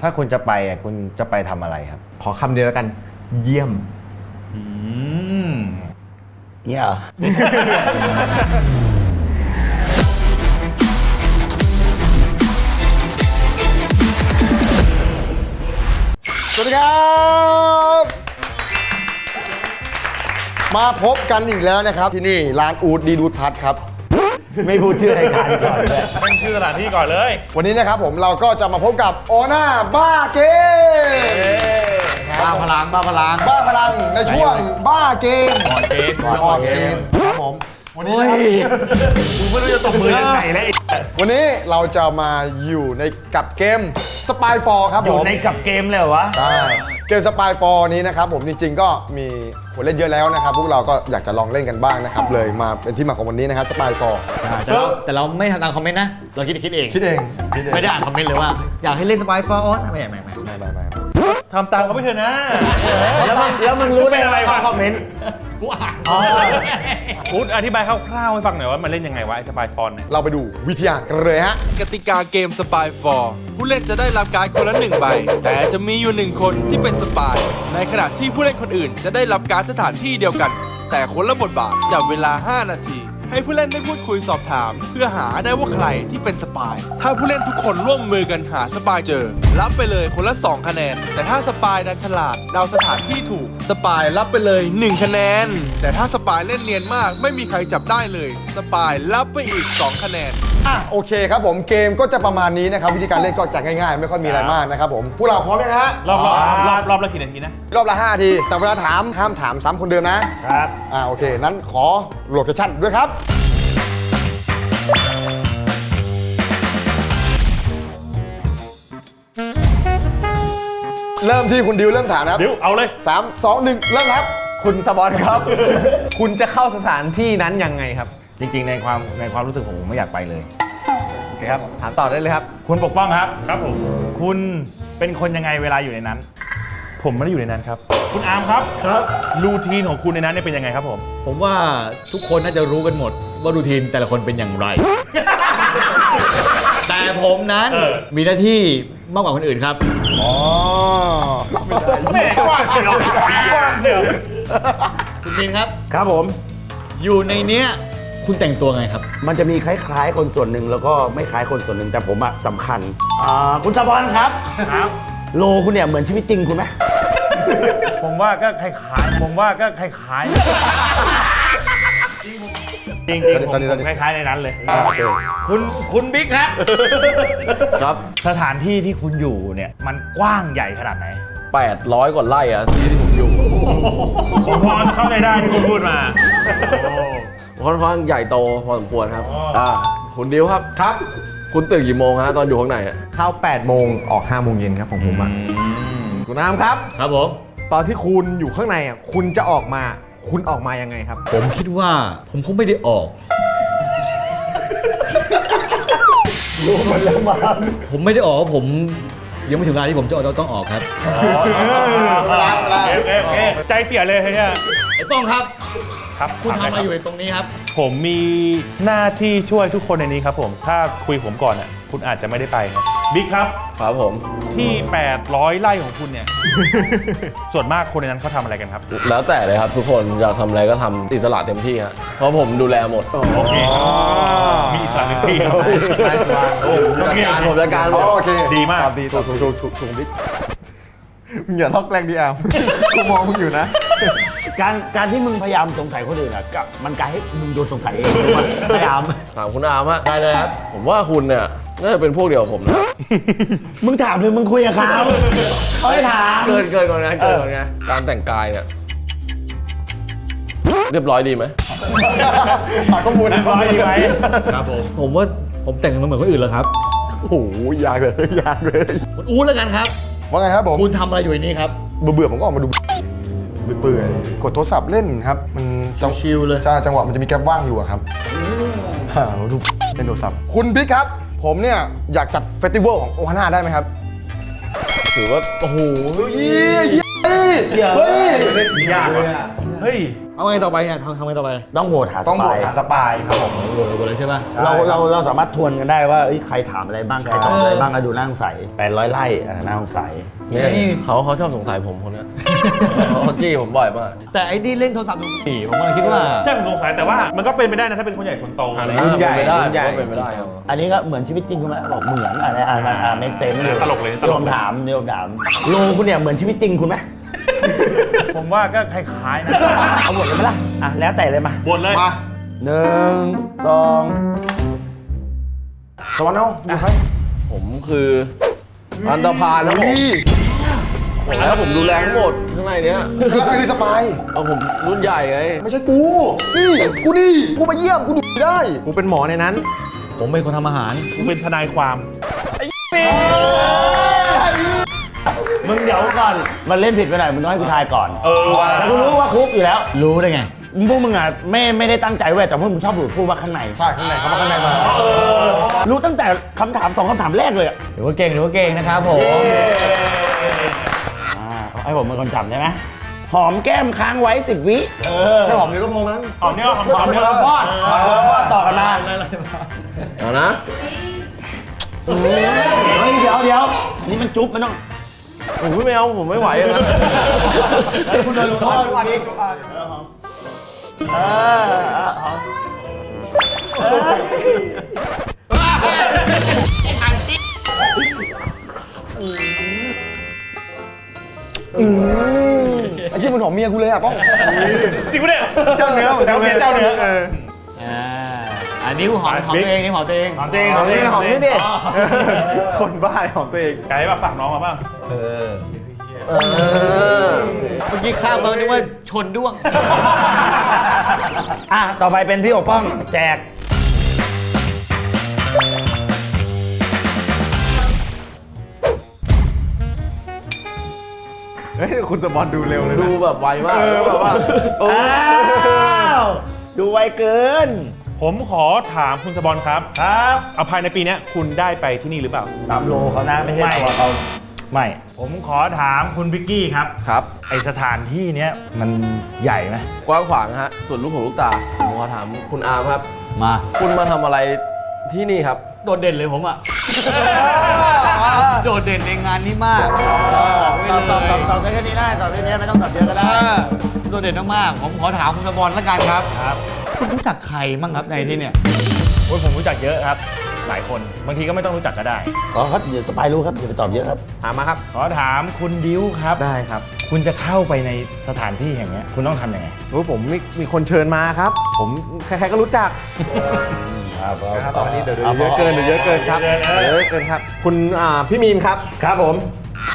ถ้าคุณจะไปอะคุณจะไปทำอะไรครับ ขอคำเดียวแล้วกัน เยี่ยม อืมเนี่ยสวัสดีครับ มาพบกันอีกแล้วนะครับ ที่นี่ร้านอูดดีดูดพัทครับ ไม่พูดชื่อรายการก่อนเลยตั้งชื่อสถานที่ก่อนเลยวันนี้นะครับผมเราก็จะมาพบกับโอน่าบ้าเกมบ้าพลังบ้าพลังบ้าพลังในช่วงบ้าเกมก่อนเกมก่อนออกเกมครับผม วันนี้นะครับกูไม่รู้จะตบมือยังไงแล้วไอ้วันนี้เราจะมาอยู่ในกับเกมสปายฟอร์ครับอผยู่มในกับเกมเลยเหรอวะ ใช่เกมสปายฟอร์นี้นะครับผมจริงๆก็มีคนเล่นเยอะแล้วนะครับ พวกเราก็อยากจะลองเล่นกันบ้างนะครับ เลยมาเป็นที่มาของวันนี้นะครับสปายฟอร์แต่เราแต่เราไม่ทำตามคอมเมนต์นะ เราคิดคิดเองคิดเองคิดเองไม่ได้อ่านคอมเมนต์เลยว่า อยากให้เล่นสปายฟอร์ออสไม่ไม่ไม่ไม่ไม่ไม่ทำตามเขาไปเถอะนะ แล้วมึงแล้วมึงรู้ได้ไงว่าคอมเมนต์ กูอ่านพูดอธิบายคร่าวๆให้ฟังหน่อยว่ามันเล่นยังไงวะไอ้สปายฟอนเนี่ย เราไปดูวิทยากันเลยฮะ กติกาเกมสปายฟอร์ผู้เล่นจะได้รับการ์ดคนละหนึ่งใบ แต่จะมีอยู่หนึ่งคนที่เป็นสปาย ในขณะที่ผู้เล่นคนอื่นจะได้รับการ์ดสถานที่เดียวกัน แต่คนละบทบาทจับเวลา 5 นาที ให้ผู้เล่นได้พูดคุยสอบถาม เพื่อหาได้ว่าใครที่เป็นสปาย ถ้าผู้เล่นทุกคนร่วมมือกันหาสปายเจอ รับไปเลยคนละ 2 คะแนน แต่ถ้าสปายดันฉลาดเดาสถานที่ถูกสปายรับไปเลย 1 คะแนน แต่ถ้าสปายเล่นเนียนมาก ไม่มีใครจับได้เลย สปายรับไปอีก 2 คะแนน อะโอเคครับผมเกมก็จะประมาณนี้นะครับวิธีการเล่นก็จะง่ายๆ ไม่ค่อยมีอะไรมากนะครับผมพวกเราพร้อมยังฮะรอบรอบรอบรอบละกี่นาทีนะ รอบละ 5 ที แต่เวลาถามห้ามถามซ้ำคนเดิมนะครับ อ่าโอเค นั้นขอโลเคชั่นด้วยครับ เริ่มที่คุณดิวเริ่มถามนะครับเดี๋ยวเอาเลยสามสองหนึ่งเริ่มครับ คุณสปอนครับ คุณจะเข้าสถานที่นั้นยังไงครับ จริง ๆ ในความในความรู้สึกผมผมไม่อยากไปเลย โอเคครับถามต่อได้เลยครับ คุณปกป้องครับ ครับผม คุณเป็นคนยังไงเวลาอยู่ในนั้น ผมไม่ได้อยู่ในนั้นครับ คุณอาร์มครับ ครับ รูทีนของคุณในนั้นเนี่ยเป็นยังไงครับผม ผมว่าทุกคนน่าจะรู้กันหมด ว่ารูทีนแต่ละคนเป็นอย่างไร แต่ผมนั้นเออ มีหน้าที่มากกว่าคนอื่นครับอ๋อแม่กว้างเชียวกว้างเชียว คุณมินครับ ครับผม อยู่ในเนี้ย คุณแต่งตัวไงครับ มันจะมีคล้ายๆ คนส่วนหนึ่งแล้วก็ไม่คล้ายคนส่วนหนึ่งแต่ผมอะสำคัญอ่าคุณสปอนครับครับ โลคุณเนี่ยเหมือนชีวิตจริงคุณไหมผมว่าก็คล้ายๆผมว่าก็คล้ายๆจริงๆผมตอนนี้ตอนนี้ ผมคล้ายๆในนั้นเลยโอเคคุณคุณบิ๊กครับครับ สถานที่ที่คุณอยู่เนี่ยมันกว้างใหญ่ขนาดไหน 800 กว่าไร่อะที่ผมอยู่ ผมพอจะเข้าใจได้ที่คุณพูดมา ค่อนข้างใหญ่โตพอสมควรครับ อ่าคุณดิวครับ ครับ คุณตื่นกี่โมงฮะตอนอยู่ข้างในอะเข้า8โมงออก5โมงเย็นครับของผมอะคุณน้ำครับ ครับผม ตอนที่คุณอยู่ข้างในอะคุณจะออกมา คุณออกมายังไงครับ ผมคิดว่าผมคงไม่ได้ออกผมไม่ได้ออกเพราะผม ยังไม่ถึงเวลาที่ผมจะออกต้องออกครับเวลาเวลาโอเคโอเคใจเสียเลยเฮ้ยไอ้ป้องครับ ครับคุณถามทำหอะน่ไรอยอยู่ในตรงนี้ครับ ผมมีหน้าที่ช่วยทุกคนในนี้ครับผม ถ้าคุยผมก่อนอะ คุณอาจจะไม่ได้ไปครับ บิ๊กครับ ครับผม ที่ 800 ไร่ของคุณเนี่ย ส่วนมากคนในนั้นเขาทำอะไรกันครับ แล้วแต่เลยครับทุกคนอยากทำอะไรก็ทำอิสระเต็มที่ฮะเพราะผมดูแลหมดโอเคครับมีอิสระเต็มที่ครับได้ครับโอจัดเคการผมจัดการหมอ๋อดโอเคดีมากครับดีถูกถูกถูกถูกถูกบิ๊กมึงอย่าล็อกแรงดีอะกูมองมึงอยู่นะ การการที่มึงพยายามสงสัยคนอื่นอะก็มันกลายให้มึงโดนสงสัยเองพยายาม ถามคุณอาร์มฮะได้เลยครับ ผมว่าคุณเนี่ย น่าจะเป็นพวกเดียวกับผมนะ มึงถามเลยมึงคุยกับเขาเขาให้ถาม เกินเกินก่อนนะเกินก่อนนะการแต่งกายเนี่ยเรียบร้อยดีไหม หาข้อมูลเรียบร้อยดีไหมครับผมผมว่าผมแต่งมาเหมือนคนอื่นแล้วครับ โอ้โหยากเลยยากเลย คุณอู๊ดแล้วกันครับ ว่าไงครับผม คุณทำอะไรอยู่ในนี้ครับ เบื่อๆผมก็ออกมาดูเปื่อยๆกดโทรศัพท์เล่นครับ มันจังชิลๆเลย ใช่จังหวะมันจะมีแกลบว่างอยู่อะครับฮ่าดูเล่นโทรศัพท์ คุณบิ๊กครับ ผมเนี่ยอยากจัดเฟสติวัลของโอฮาน่าได้ไหมครับ ถือว่า โอ้โหเฮ้ยเฮ้ยเฮ้ยยากว่ะเฮ้ย เอาไงต่อไปเนี่ยทำทำไงต่อไปต้องโหวตหาสต้องโหวปาตยหาสปายครับผมโหวตโหวตเลยใช่ปะเราเราเราสามารถทวนกันได้ว่าเอ้ยใครถามอะไรบ้าง ใครตอบอะไรบ้างแล้วดูน่าสงสัยแปดร้อยไร่อ่าน่าสงสัย เนี่ยเขาเขาชอบสงสัยผมคนเนี้ย เขาจี้ผมบ่อยมาก แต่ไอ้นี่เล่นโทรศัพท์ดูสี่ผมกำลังคิดว่า ใช่ผมสงสัยแต่ว่ามันก็เป็นไปได้นะถ้าเป็นคนใหญ่คนโตอะไร รุ่นใหญ่เป็นไปได้รุ่นใหญ่ผมว่าเป็นไปได้ครับ อันนี้ก็เหมือนชีวิตจริงคุณไหมบอกเหมือนอะไรอ่านมาอ่า make sense อยู่ตลกเลยตที่ลผกมถามที่ผมถามโลคุณเนี่ยเหมือนชีวิตจริงคุณไหม ผมว่าก็คล้ายๆนะเอาหมดเลยไหมล่ะอะแล้วแต่เลยมาบนเลยมาหนึ่งสองสวัสดีดูใครผมคืออันตรพาลนะผมแล้วผมดูแลทั้งหมดข้างในเนี้ยแล้วใครคือสปายเอาผมรุ่นใหญ่ไงไม่ใช่กูนี่กูนี่กูมาเยี่ยมกูดูได้กูเป็นหมอในนั้น ผมเป็นคนทำอาหารกูเป็นทนายความ มึงเดี๋ยวก่อน มันเล่นผิดไปหน่อยมึงต้องให้กูทายก่อนเออว่ะ แต่กูรู้ว่าคุกอยู่แล้ว รู้ได้ไง พวกมึงอะไม่ไม่ได้ตั้งใจเว้ยแต่พวกมึงชอบหลุดพูดว่าข้างใน ใช่ข้างในเขามาข้างในมารู้ตั้งแต่คำถามสองคำถามแรกเลยอะหรือว่าเก่งหรือว่าเก่งนะครับผม อ่าให้ผมเป็นคนจำได้ไหมหอมแก้มค้างไว้สิบวิเออแค่หอมเดียวก็พอมั้งหอมเนื้อหอมหอมเนื้อฟอดหอมเนื้อฟอดต่อกันมาเอานะเฮ้ยเดี๋ยวเดี๋ยวอันนี้มันจุ๊บมันต้อง ผมไม่เอาผมไม่ไหวอย่างนั้นเฮ้ยคุณโดนลงโทษวันนี้เออหอมเออไอ้ที่มันหอมเมียกูเลยอะป้องจริงปะเนี่ยเจ้าเนื้อเหมือนกันเจ้าเนื้อเออ อันนี้กูหอมหอมตัวเองนี่หอมตัวเอง หอมจริงหอมนี่หอมนี่ดิอ๋อคนบ้าหอมตัวเองไกด์ป่ะฝากน้องมาบ้างเออเมื่อกี้ข้ามมานึกว่าชนด้วง อะ ต่อไปเป็นพี่ปกป้องแจก เฮ้ย คุณสมบอลดูเร็วเลยนะ ดูแบบไวมาก เออ แบบว่า อ้าว ดูไวเกิน ผมขอถามคุณสบอลครับครับเอาภายในปีเนี้ยคุณได้ไปที่นี่หรือเปล่า ตามโลเขานะไม่ใช่ไม่ ตัวเขาไม่ผมขอถามคุณพิกกี้ครับ ครับ ไอสถานที่เนี้ยมันใหญ่ไหมกว้างขวางฮะส่วนลูกหูลูกตาผมขอถามคุณอาร์มครับ มาคุณมาทำอะไรที่นี่ครับ โดดเด่นเลยผมอะ โดดเด่นในงานนี้มากบอกไว้ตอบเลตอบยตอบตอบได้แค่นี้ได้ตอบได้แค่นี้ไม่ต้องตอบเยอะก็ได้ อ่าโดดเด่นมากๆผมขอถามคุณสบอลละกันครับ ครับ คุณรู้จักใครบ้างครับในที่เนี่ยโอ้ยผมรู้จักเยอะครับ หลายคนบางทีก็ไม่ต้องรู้จักก็ได้ขอครับเดี๋ยวสปายรู้ครับอย่าไปตอบเยอะครับถามมาครับ ขอถามคุณดิวครับ ได้ครับคุณจะเข้าไปในสถานที่แห่งเนี้ยคุณต้องทำยังไงรู้ผมมีมีคนเชิญมาครับ ผมใครๆก็รู้จัก ครับครับตอนนี้เดี๋ยวเดี๋ยวเยอะเกินเดี๋ยวเยอะเกินครับเยอะเกิน เดี๋ยวเยอะเกินครับ คุณอ่าพี่มีนครับ ครับผม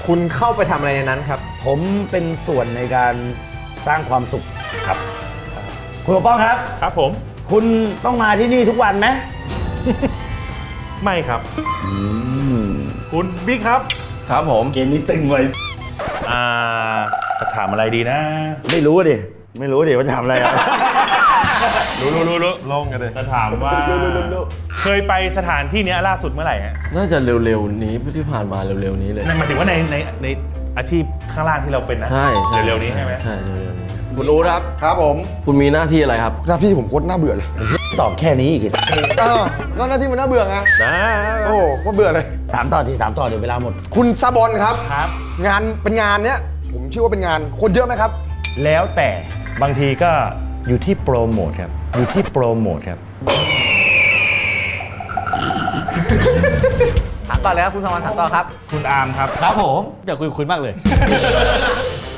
คุณเข้าไปทำอะไรในนั้นครับ ผมเป็นส่วนในการสร้างความสุขครับ คุณปกป้องครับ ครับผม คุณต้องมาที่นี่ทุกวันไหม ไม่ครับ คุณบิ๊กครับ ครับผม เกมนี้ตึงไว้อ่าจะถามอะไรดีนะ ไม่รู้ดิ ไม่รู้ดิว่าจะทำอะไรอะรู้รู้รู้รู้ลงกันเลยจะถามว่า เคยไปสถานที่เนี้ยล่าสุดเมื่อไหร่ฮะน่าจะเร็วๆนี้ที่ผ่านมาเร็วๆนี้เลยในหมายถึงว่าในในในอาชีพข้างล่างที่เราเป็นนะใช่ใช่เร็วๆนี้ใช่ไหม ใช่เร็วๆนี้ คุณรู้ครับ ครับผมคุณมีหน้าที่อะไรครับ หน้าที่ผมโคตรน่าเบื่อเลยตอบแค่นี้อีกสิเออก็หน้าที่มันน่าเบื่อไงนะโอ้โหโคตรเบื่อเลย ถามต่อทีถามต่อเดี๋ยวเวลาหมด คุณซาบอนครับ ครับ งานเป็นงานเนี้ยผมเชื่อว่าเป็นงานคนเยอะไหมครับ แล้วแต่บางทีก็อยู่ที่โปรโมทครับ อยู่ที่โปรโมทครับ ถามต่อเลยครับคุณสมบอลถามต่อครับ คุณอาร์มครับ ครับผมอยากคุยกับคุณมากเลย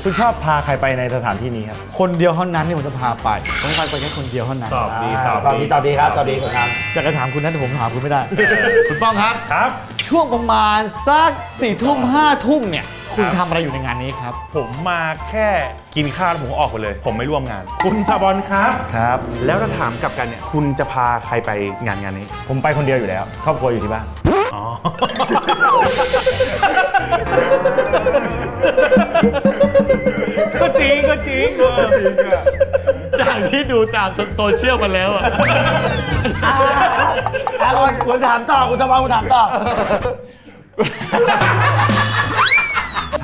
คุณชอบพาใครไปในสถานที่นี้ครับคนเดียวเท่านั้นที่ผมจะพาไปผมพาไปแค่คนเดียวเท่านั้น ตอบดีตอบตอบดีดีตอบดีครับตอบดีครับอยากจะถามคุณนะแต่ผมถามคุณไม่ได้ คุณป้องครับ ครับ ช่วงประมาณสักสี่ทุ่มห้าทุ่มเนี่ย คุณทำอะไรอยู่ในงานนี้ครับ ผมมาแค่กินข้าวแล้วผมก็ออกไปเลย ผมไม่ร่วมงาน คุณซาบอลครับ ครับ แล้วถ้าถามกลับกันเนี่ย คุณจะพาใครไปงานงานนี้ ผมไปคนเดียวอยู่แล้ว ครอบครัวอยู่ที่บ้าน อ๋อก็ จริงก็จริงจากที่ดูตามโซเชียลมาแล้วอะอะอะคุณคุณถามต่อคุณตะวันคุณถามต่อ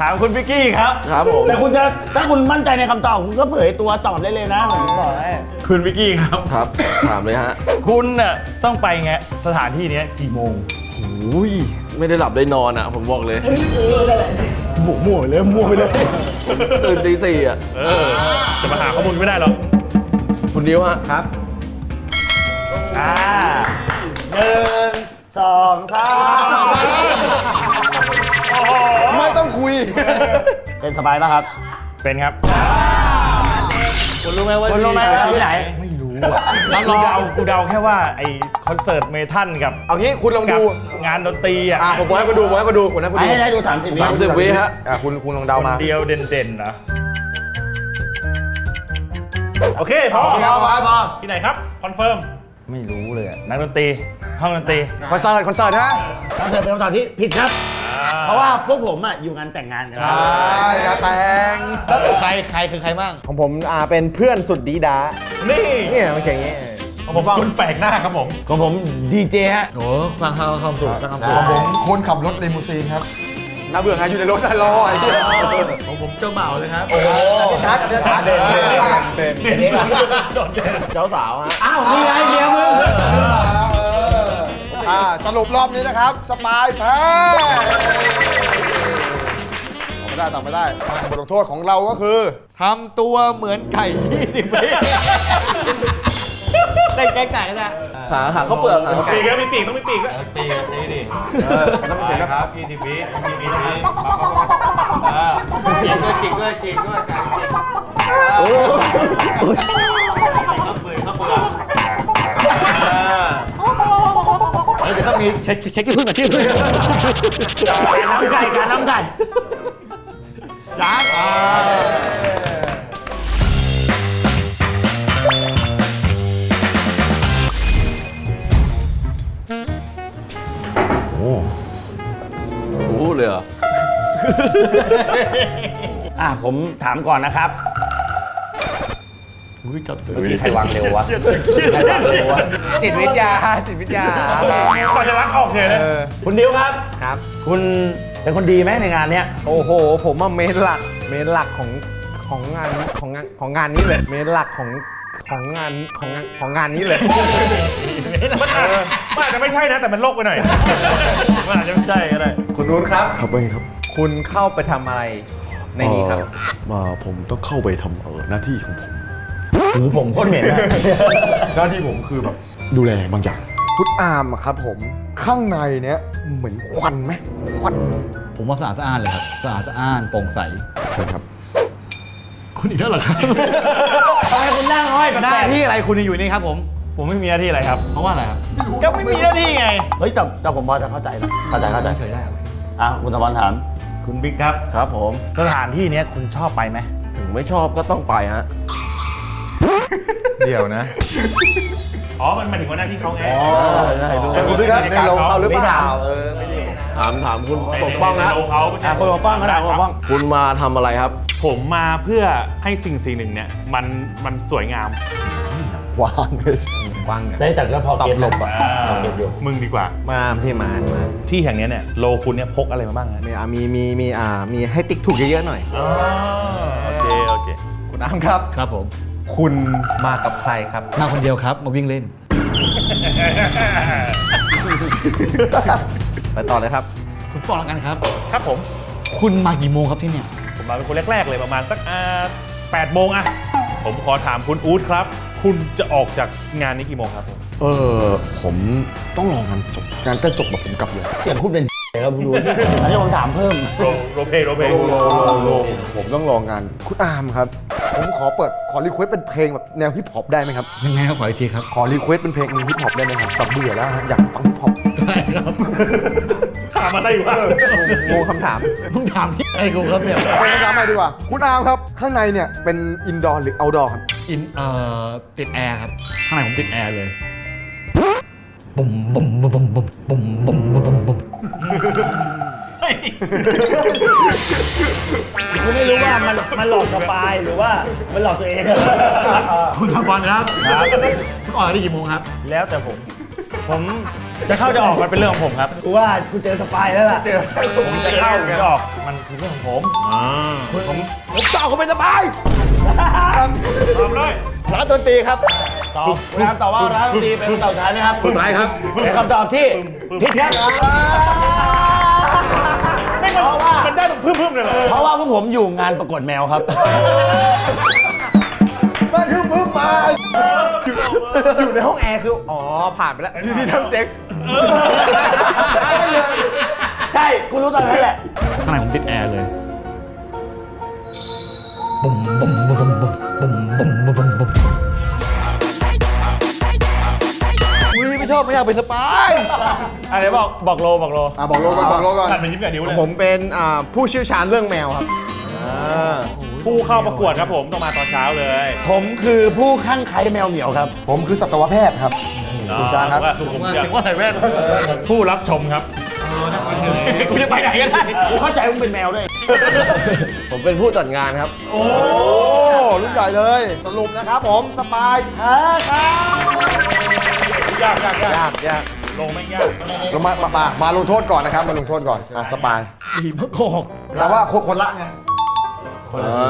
ถามคุณพิกกี้ครับ ครับผม แต่คุณจะถ้าคุณมั่นใจในคำตอบคุณก็เผยตัวตอบได้เลยนะผมบอกให้คุณพิกกี้ครับ ครับ ถามเลยฮะคุณน่ะต้องไปไงสถานที่เนี้ยกี่โมง อุ้ย ไม่ได้หลับได้นอนอะ ผมบอกเลย มั่วไปเลยมั่วไปเลย ตื่นตีสี่อะเออจะมาหาข้อมูลไม่ได้หรอกคุณดิวฮะครับ อ่าหนึ่งสองสามไม่ต้องคุย เป็นสบายป่ะครับ เป็นครับ คุณรู้ไหมว่าคุณรู้ไหมว่าที่ไหน ไม่รู้อะกูเดากูเดาแค่ว่าไอคอนเสิร์ตเมทัลกับเอางี้คุณลองกับดูงานดนตรีอะอ่าผมบอกให้คุณดูผมให้คุณดูผมให้คุณดูให้ได้ดู 30วิสามสิบวิฮะ อ่าคุณคุณลองเดาคนมาเดียวเด่นๆนะโอเคพอโอเคครับพอพอที่ไหนครับ คอนเฟิร์ม ไม่รู้เลยอะนักดนตรี ห้องดนตรีคอนเสิร์ตคอนเสิร์ตนะคอนเสิร์ตเป็นคำตอบที่ผิดครับ เพราะว่าพวกผมอะอยู่งานแต่งงานกันใช่อย่าแต่งใครใครคือใครบ้างของผมอ่าเป็นเพื่อนสุดดีดานี่เนี่ยมันอย่างเงี้ยของผมคุณแปลกหน้าครับผมของผมดีเจฮะโอ้ฟังข้าวความสุขฟังความสุขของผมคนขับรถเลมูซีนครับ น่าเบื่อไงอยู่ในรถน่ารอไอ้เหี้ยของผมเจ้าบ่าวเลยครับชัดชัดเด่นเป็นเจ้าสาวฮะอ้าวนี่ไงเมียมึงอ่าสรุปรอบนี้นะครับ สปายแพ้ตอบไม่ได้ตอบไม่ได้บทลงโทษของเราก็คือทำตัวเหมือนไก่20วิ ได้แก้ไก่กันนะหาหาข้าวเปลือกหาปีกแล้วมีปีกต้องมีปีกด้วยตีตีดิต้องเสียงนะครับยี่สิบวิยี่สิบวิจิกด้วยจิกด้วยจิกด้วยไก่จิกเดี๋ยวต้องมีเช็คเช็คที่พึ่งกับที่พึ่งน้ำไก่การน้ำไก่ล้าง อะผมถามก่อนนะครับอุ้ยจับตัวเมื่อกี้ใครวางเร็ววะใครวางเร็ววะจิตวิทยาจิตวิทยาสัญลักษณ์ออกเลยนะคุณดิวครับครับ คุณเป็นคนดีไหมในงานเนี้ยโอ้โห ผมว่าเมนหลัก เมนหลักของของงานของงานของงานนี้เลยเมนหลักของของงานของงานของงานนี้เลยมันอาจมันอาจจะไม่ใช่นะแต่มันโลกไปหน่อยมันอาจจะไม่ใช่ก็ได้คุณนุ้นครับครับเป็นครับ คุณเข้าไปทำอะไรในนี้ครับมาผมต้องเข้าไปทำเออหน้าที่ของผม หูผมโคตรเหม็นนะหน้าที่ผมคือแบบดูแลบางอย่างคุณอามอะครับผมข้างในเนี้ยเหมือนควันไหมควันผมว่าสะอาดสะอ้านเลยครับสะอาดสะอ้านโปร่งใสใช่ครับ คุณอีกแล้วเหรอครับ ทำไมคุณนั่งห้อยแปลกๆหน้าที่อะไรคุณอยู่นี่ครับผมผมไม่มีหน้าที่อะไรครับ เพราะว่าอะไรครับก็ไม่มีหน้าที่ไง เฮ้ยแต่แต่ผมพอจะเข้าใจนะเข้าใจเข้าใจเฉยได้ครับอะคุณตะวันถาม คุณบิ๊กครับ ครับผม สถานที่เนี้ยคุณชอบไปไหม ถึงไม่ชอบก็ต้องไปฮะ เดี๋ยวนะ อ๋อ มันหมายถึงว่าหน้าที่เขาไง ใช่ด้วยแต่คุณด้วยครับในโรงเขาหรือเปล่าเออถามถามคุณปกป้องฮะโลเขาไม่ใช่อะคุณปกป้องก็ได้คุณปกป้อง คุณมาทำอะไรครับ ผมมาเพื่อให้สิ่งสิ่งหนึ่งเนี่ยมันมันสวยงาม วางเลยว่างกันได้แต่ก็พอเก็ตหลบอะพอเก็ตอยู่มึงดีกว่า มาที่มามาที่แห่งเนี้ยเนี่ยโลคุณเนี่ยพกอะไรมาบ้างฮะมีอ่ามีมีมีอ่ามีให้ติ๊กถูกเยอะๆหน่อยโอเคโอเค คุณอ้ามครับ ครับผม คุณมากับใครครับ มาคนเดียวครับมาวิ่งเล่น ไปต่อเลยครับ คุณปองแล้วกันครับ ครับผม คุณมากี่โมงครับที่เนี่ย ผมมาเป็นคนแรก ๆ เลยประมาณสักอ่าแปดโมงอะผมขอถามคุณอู๊ดครับ คุณจะออกจากงานนี้กี่โมงครับผมเออผมต้องรองานจบงานใกล้จบแบบผมกลับเลยเสียงคุณเป็นครับคุณดูอันนี้ผมถามเพิ่มโรโรเพโรเพผมต้องรองานคุณอามครับ ผมขอเปิดขอรีเควสเป็นเพลงแบบแนวฮิปฮอปได้ไหมครับยังไงครับขออีกทีครับขอรีเควสเป็นเพลงฮิปฮอปได้ไหมครับแบบเบื่อแล้วฮะอยากฟังฮิปฮอปได้ครับ ถามมาได้อยู่ว่างงคำถามมึงถามที่ไอ้กูครับเนี่ยเป็นคำถามใหม่ดีกว่า คุณอามครับ ข้างในเนี่ยเป็นอินดอร์หรือเอาดอร์ครับ อินเอ่อติดแอร์ครับ ข้างในผมติดแอร์เลยบุ่มบุ่มบุ่มบุ่มบุ่มบุ่มบุ่มบุ่มบุ่มคุณไม่รู้ว่ามันมันหลอกสปายหรือว่ามันหลอกตัวเองคุณทำบอลครับคุณออกได้กี่โมงครับ แล้วแต่ผม ผมจะเข้าจะออกมันเป็นเรื่องของผมครับกูว่ากูเจอสปายแล้วล่ะผมจะเข้าหรือจะออกมันคือเรื่องของผมอ่าผมผมจะออกก็ไม่สบายตอบเลยร้านดนตรีครับตอบคุณน้ำตอบว่าร้านดนตรีเป็นคำตอบสุดท้ายไหมครับสุดท้ายครับเป็นคำตอบที่ผิดครับไม่มันมันได้แบบพึ่มๆเลยเหรอเพราะว่าพวกผมอยู่งานประกวดแมวครับ มันคือมึงมาอยู่ในห้องแอร์คือ อ๋อ ผ่านไปแล้วอยู่ที่ทำเซ็กใช่ กูรู้ตอนนั้นแหละ ข้างในผมติดแอร์เลยบุ่มบุ่มบุ่มบุ่มบุ่มบุ่มบุ่มบุ่มบุ่มบุ่มอุ้ยไม่ชอบไม่อยากเป็นสปายอะไรบอกบอกโลบอกโลอะบอกโลก่อนบอกโลก่อน ตัดเป็นยิ้มกับนิ้วเลยผมเป็นอ่าผู้เชี่ยวชาญเรื่องแมวครับอ่า ผู้เข้าประกวดครับผมต้องมาตอนเช้าเลยผมคือผู้ข้างไคล้แมวเหมียวครับ ผมคือสัตวแพทย์ครับคุณซ่าครับ สุขุมถึงว่าใส่แว่นผู้รับชมครับกูจะไปไหนกันได้กูเข้าใจว่ามึงเป็นแมวด้วยผมเป็นผู้จัดงานครับ โอ้รุ่นใหญ่เลย สรุปนะครับผมสปายแพ้ครับยากยากยากยากยากลงไม่ยากเรามามามามาลงโทษก่อนนะครับ มาลงโทษก่อนอะสปายดีมากกอกแต่ว่าคน คนละไง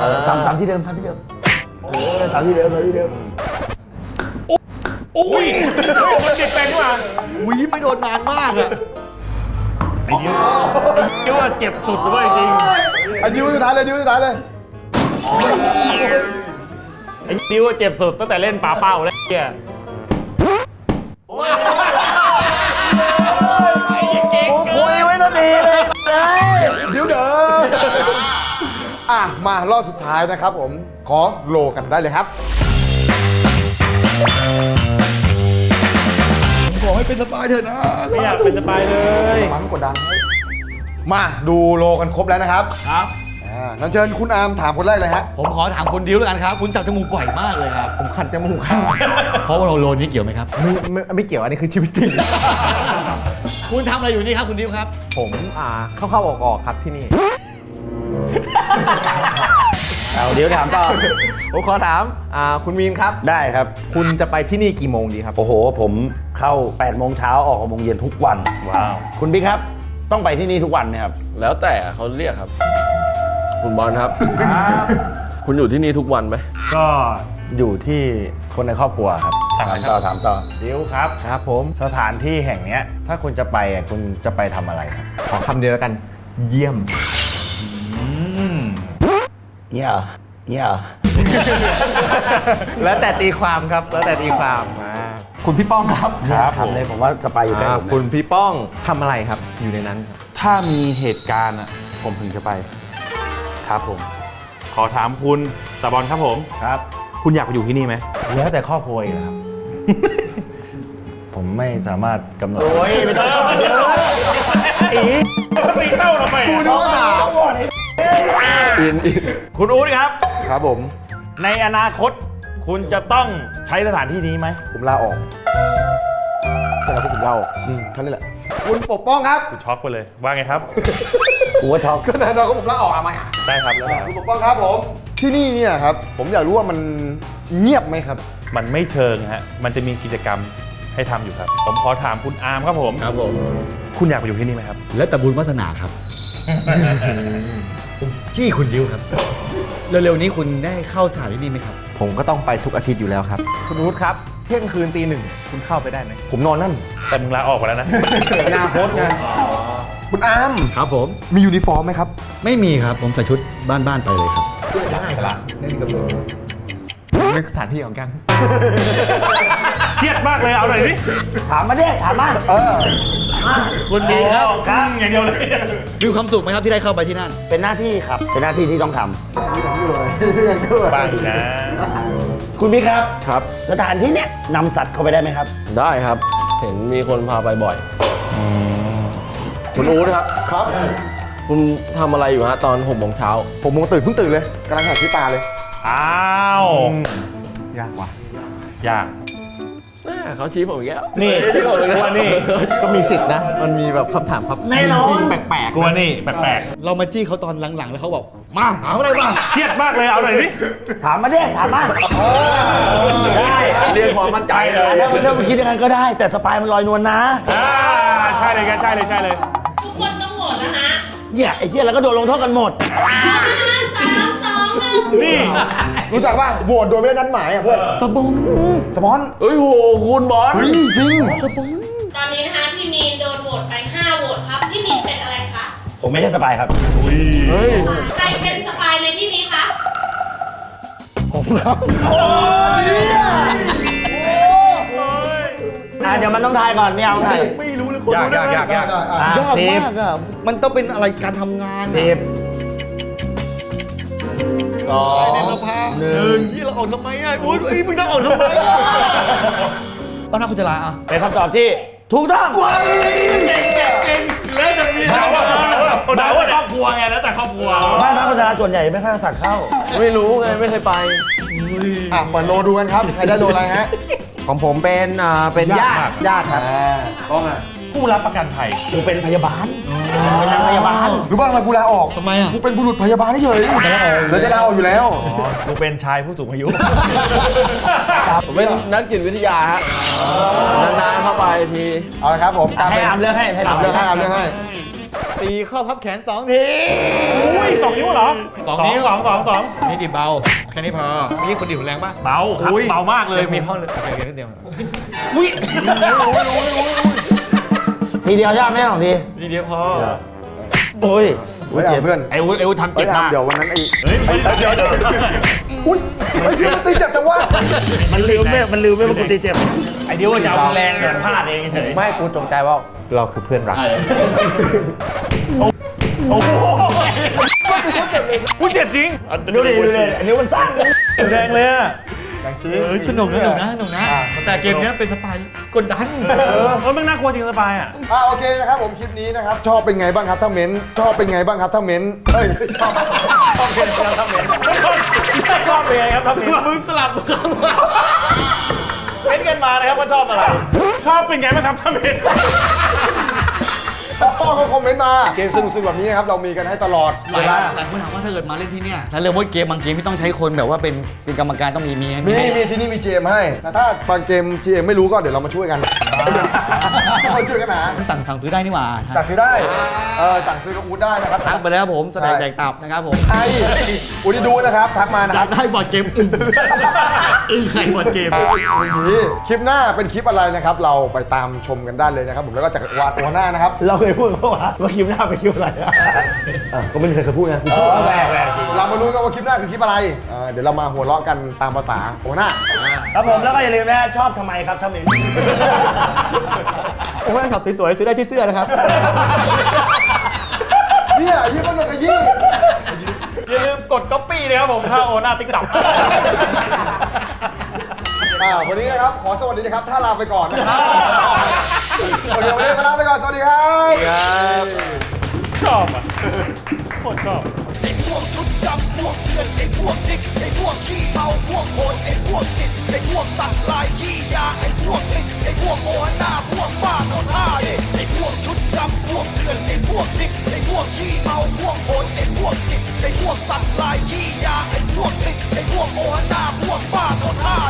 อ่าสามสามที่เดิมสามที่เดิมเออสามที่เดิมสามที่เดิมอุ้ยมันติดเป็นว่ะอุ้ยไม่โดนนานมากอะไอ้ยิ้วไอ้ยิ้วอะเจ็บสุดเลยจริงไอันดิวสุดท้ายเลยดิวสุดท้ายเลยไอ้ยิ้วอะเจ็บสุดตั้งแต่เล่นปลาเป้าแล้วเนี่ย ยไว้ตั้งดีเลยดิวเด้ออะ มารอบสุดท้ายนะครับผม ขอโลกันได้เลยครับบอกให้เป็นสปายเถอะนะไม่อยากเป็นสปายเลยมันกดดันมาดูโลกันครบแล้วนะครับครับ อ่านั้นเชิญคุณอาร์มถามคนแรกเลยฮะ ผมขอถามคนดิวแล้วกันครับ คุณจับจมูกบ่อยมากเลยครับ ผมขันจมูกครับเพราะว่าเราโลนี้เกี่ยวไหมครับ ไม่ไม่ไม่เกี่ยวอันนี้คือชีวิตจริง คุณทำอะไรอยู่นี่ครับคุณดิวครับ ผมอ่าเข้าเข้าออกออกครับที่นี่ เอาเดี๋ยวถามต่อ ผมขอถามอ่าคุณมีนครับ ได้ครับ คุณจะไปที่นี่กี่โมงดีครับ โอ้โห ผมเข้า8โมงเช้าออก6โมงเย็นทุกวัน ว้าว คุณบิ๊กครับต้องไปที่นี่ทุกวันไหมครับ แล้วแต่เขาเรียกครับ คุณบอลครับ คุณอยู่ที่นี่ทุกวันไหมก็อยู่ที่คนในครอบครัวครับ ถามต่อถามต่อดิวครับครับผมสถานที่แห่งเนี้ย ถ้าคุณจะไปอะคุณจะไปทำอะไรครับขอคำเดียวแล้วกัน เยี่ยมเนี่ยเหรอเนี่ยเหรอแล้วแต่ตีความครับ แล้วแต่ตีความอ่าคุณพี่ป้องครับครับถามเลยผมว่าสปายอยู่ใกล้อ่าผมนะคุณพี่ป้องทำอะไรครับ อยู่ในนั้นครับถ้ามีเหตุการณ์อะผมถึงจะไป ครับผม ขอถามคุณตะบอลครับผม ครับ คุณอยากไปอยู่ที่นี่ไหมแล้วแต่ครอบครัวอีกนะครับ ผมไม่สามารถกำหนด โอ้ยไม่ต้องต่อเยอะอีตีเต้าทำไมกูนึกว่าถามอินอินคุณอู๊ดครับ ครับผม ในอนาคตคุณจะต้องใช้สถานที่นี้ไหม ผมลาออกใช่ครับผมลาออกอืมแค่นี้แหละ คุณปกป้องครับ คุณช็อกไปเลย ว่าไงครับกูว่าช็อกก็แน่นอนก็ผมลาออกอะมาได้ครับแล้วคุณปกป้องครับผม ที่นี่เนี่ยครับ ผมอยากรู้ว่ามันเงียบไหมครับ มันไม่เชิงฮะมันจะมีกิจกรรมให้ทำอยู่ครับ ผมขอถามคุณอาร์มครับผม ครับผมคุณอยากไปอยู่ที่นี่ไหมครับ แล้วแต่บุญวาสนาครับผมจี้คุณดิวครับ เร็วๆนี้คุณได้เข้าถ่ายที่นี่ไหมครับ ผมก็ต้องไปทุกอาทิตย์อยู่แล้วครับ คุณอู๊ดครับ เที่ยงคืนตีหนึ่งคุณเข้าไปได้ไหมผมนอนนั่น แต่มึงลาออกไปแล้วนะ อนาคตไง คุณอาร์มครับผม มียูนิฟอร์มไหมครับ ไม่มีครับ ผมใส่ชุดบ้านๆไปเลยครับ เป็นสถานที่ของกันเครียดมากเลยเอาหน่อยดิถามมาดิถามมาเออคุณดีครับครับอย่างเดียวเลยมีความสุขไหมครับที่ได้เข้าไปที่นั่น เป็นหน้าที่ครับ เป็นหน้าที่ที่ต้องทบ้างนะำคุณบิ๊กครับครับ สถานที่เนี้ยนำสัตว์เข้าไปได้ไหมครับ ได้ครับ เห็นมีคนพาไปบ่อย คุณอู๊ดครับ ครับ คุณทำอะไรอยู่ฮะตอนหกโมงเช้าผมมงตื่นเพิ่งตื่นเลยกำลังหาที่ตาเลย อ้าว ยากว่ะยาก แม่เขาชี้ผมอย่างเงี้ยนี่ชี้ผมอย่างกลัเงี้วยนี่ ก็มีสิทธินะ มันมีแบบคำถามครับแน่นอนจริงๆแปลกกลัวนี่แปลกเรามาจี้เขาตอนหลังๆ แล้วเขาบอก มาเอาอะไรมา ๆเครียดมากเลยเอาหน่อยดิถามมาดิถามมาได้เรียกความมั่นใจเลยถ้ามันถ้ามันคิดอย่างนั้นก็ได้ แต่สปายมันลอยนวลนะ อ่าใช่เลยกันใช่เลยใช่เลย ทุกคนต้องโหวตแล้วฮะเนี่ยไอ้เหี้ยแล้วก็โดนลงโทษกันหมดห้าสามสองห นึ่งนี่ รู้จักป่ะโหวตโดยไม่ได้นัดหมายอะเพื่อนสปอนสปอนเฮ้ยโหคุณบอลเฮ้ยจริงตอนนี้นะคะพี่มีนโดนโหวตไป5โหวตครับพี่มีนเป็นอะไรคะผมไม่ใช่สปายครับเฮ้ยใครเป็นสปายในที่นี้คะอะเดี๋ยวมันต้องทายก่อนไม่เอาทายไม่รู้เลยคนยากยากยากยากอะยากสิบมากอะมันต้องเป็นอะไรการทำงานอะสิบ สอในงสภาหนึ่งที่เราออกทำไมอะอุ้ยเฮ้ยมึงต้องออกทำไมอะป้านาคุณจะลาอะเป็นคำตอบที่ถูกต้องแล้วจะมีเดาว่าเดาว่าครอบครัวไงแล้วแต่ครอบครัวบ้านพระโฆษณาส่วนใหญ่ไม่ค่อยสัตว์เข้า ไม่รู้ไงไม่เคยไปอะเปิดโลดูกันครับ ใครได้โลอะไรฮะ ของผมเป็นอ่าเป็นญาติญาติครับ ต้องอะ ผู้รับประกันภัยกูเป็นพยาบาลเป็นนางพยาบาลรู้ป่ะทำไมกูลาออกทำไมอะกูเป็นบุรุษพยาบาลเฉยแล้วจะลาออกอยู่แล้วกูเป็นชายผู้สูงอายุ ผมเป็นนักจิตวิทยาฮะนานๆเข้าไปทีเอาละครับผมตามให้เป็นอามเลือกให้ให้ตามเรื่องให้ตามเรื่องให้ตีข้อพับแขนสองทีอุ้ยสองนิ้วเหรอสองนิ้วสองสองสองนี่ดิเบา แค่นี้พอเมื่อกี้คนดิวแรงป่ะเบาครับเบามากเลยมีห้องเลยโอเคโอเคนิดเดียว ทีเดียวใช่ไหมไม่สองทีนิดเดียวพอโอ้ยเฮ้ยเอาเพื่อนไอ้วุ้ไอ้วุ้ทำเฮ้เจ็ยบอามมากเดี๋ยววันนั้นไอ้เฮ้ยเดี๋ยวเดี๋ยวอุ้ยไม่ใช่มันตีเจ็บจังวะมันลืมไม่มันลืมไม่ว่ากูตีเจ็บไอ้เดียวว่าจะเอาแรงเนี่ยพลาดเองเฉยไม่กูจงใจว่าเราคือเพื่อนรัก โอ้โหกูเจ็บจริงดูดิดูดิอันนี้มันสั้นแรงเลยอะ เออสนุกนะสนุกนะสนุกนะ แต่เกมเนี้ยเป็นสปายกดดัน เออมันน่ากลัวจริงสบายอะ อ่าโอเคนะครับผมคลิปนี้นะครับชอบเป็นไงบ้างครับถ้าเม้นชอบเป็นไงบ้างครับถ้าเม้นเอ้ยชอบชอบเป็นแล้วทำเหม็นชอบเป็นไงครับทำเหม็นมึงสลับกันเป็นกันมานะครับว่าชอบอะไร ชอบเป็นไงบ้างครับทำเหม็น ชอบก็คอมเมนต์มาเกมสนุกๆแบบนี้นะครับเรามีกันให้ตลอดหลายหลายคนถามว่าถ้าเกิดมาเล่นที่เนี่ยถ้าเรื่องว่าเกมบางเกมที่ต้องใช้คนแบบว่าเป็นเป็นกรรมการต้องมีมีมีมีที่นี่มี GM ให้แต่ถ้าบางเกม GM ไม่รู้ก็เดี๋ยวเรามาช่วยกัน มาช่วยกันนะสั่งสั่งซื้อได้นี่หว่าสั่งซื้อได้เออสั่งซื้อกับอูดได้นะครับทักไปแล้วผมแสดงแดกตับนะครับผมไออูดีดูนะครับทักมานะอคยารักบได้บอร์ดเกมอึ้งอึ้งใครบอร์ดเกมนี่คลิปหน้าเป็นคลิปอะไรนะครับ เราไปตามชมกันได้เลยนะครับ ผมแล้วก็จากวาตัวหน้านะครับ เราเคยพูดเขาว่าว่าคลิปหน้าเป็นคลิปอะไรอะอะก็ไม่มีใครเคยพูดไงกูพูดแหวกแหวกเรามาลุ้นกันว่าคลิปหน้าคือคลิปอะไรเออเดี๋ยวเรามาหัวเราะกันตามภาษาหัวหน้าครับผมแล้วก็อย่าลืมนะชอบทำไมครับทำเองโอ้ยขับสวยๆซื้อได้ที่เสื้อนะครับ เนี่ยยี่มันเลยขยี้อย่าลืมกดก๊อปปี้นะครับผมถ้าโอหน้าติ๊กต็อกอ่าวันนี้นะครับ ขอสวัสดีนะครับ ถ้าลาไปก่อนนะครับวันนี้วันนี้ลาไปก่อน สวัสดีครับ ชอบอะโคตรชอบไอ้พ วกชุดดำพวกเถื่อนไอ้พวกดิกไอ้พวกขี้เมาพวกโหดไอ้พวกจิตไอ้พวกสัตว์ลายขี้ยาไอ้พวกลิกไอ้พวกโอหน้าพวกบ้าเขาท่าเด็ไอ้พวกชุดดำพวกเถื่อนไอ้พวกดิกไอ้พวกขี้เมาพวกโหดไอ้พวกจิตไอ้พวกสัตว์ลายขี้ยาไอ้พวกลิกไอ้พวกโอหน้าพวกบ้าก็ท่า